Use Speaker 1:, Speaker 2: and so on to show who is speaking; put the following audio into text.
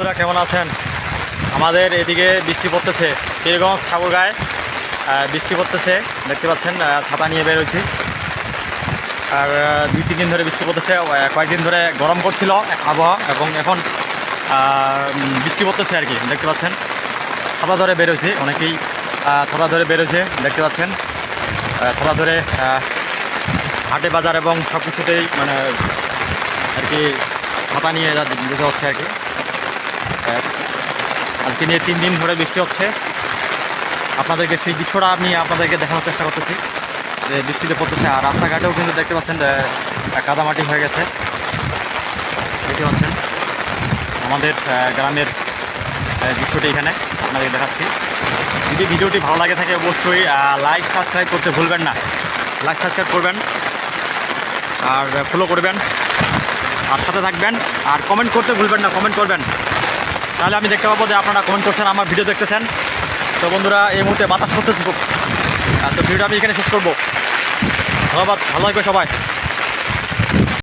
Speaker 1: বন্ধুরা কেমন আছেন? আমাদের এদিকে বৃষ্টি পড়তেছে। পীরগঞ্জ আহ, বৃষ্টি পড়তেছে। দেখতে পাচ্ছেন ছাতা নিয়ে বেরোচ্ছি আর দুই তিন দিন ধরে বৃষ্টি পড়তেছে। কয়েকদিন ধরে গরম করছিল আবহাওয়া এবং এখন বৃষ্টি পড়তেছে আর কি দেখতে পাচ্ছেন। ছাতা ধরে বেরোছি অনেকেই ছাতা ধরে বেরোছে দেখতে পাচ্ছেন। ছাতা ধরে হাটে বাজার এবং সব কিছুতেই মানে আর কি ছাতা নিয়ে যেতে হচ্ছে আর কি। আহ, আজকে নিয়ে তিন দিন ধরে বৃষ্টি হচ্ছে। আপনাদেরকে সেই দৃশ্যটা আমি আপনাদেরকে দেখানোর চেষ্টা করতেছি যে বৃষ্টিতে পড়তেছে। আর রাস্তাঘাটেও কিন্তু দেখতে পাচ্ছেন কাদামাটি হয়ে গেছে। দেখতে পাচ্ছেন আমাদের গ্রামের দৃশ্যটি এখানে আপনাদেরকে দেখাচ্ছি। যদি ভিডিওটি ভালো লাগে থাকে অবশ্যই লাইক সাবস্ক্রাইব করতে ভুলবেন না। লাইক সাবস্ক্রাইব করবেন আর ফলো করবেন। আর সাথে থাকবেন। আর কমেন্ট করতে ভুলবেন না কমেন্ট করবেন। তাহলে আমি দেখতে পাবো যে আপনারা কমেন্ট করছেন, আমার ভিডিও দেখতেছেন। তো বন্ধুরা, এই মুহূর্তে বাতাস করতেছি খুব। তো ভিডিওটা আমি এখানে শেষ করব। ধন্যবাদ, ভালো লাগবে সবাই।